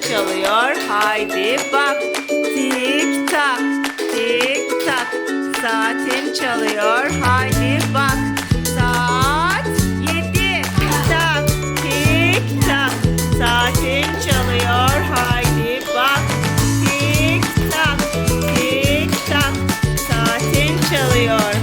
çalıyor. Haydi bak. Tik tak, tik tak. Saatin çalıyor. Haydi bak. Saat yedi. Tak, tik tak. Saatin çalıyor. Haydi bak. Tik tak, tik tak. Saatin çalıyor.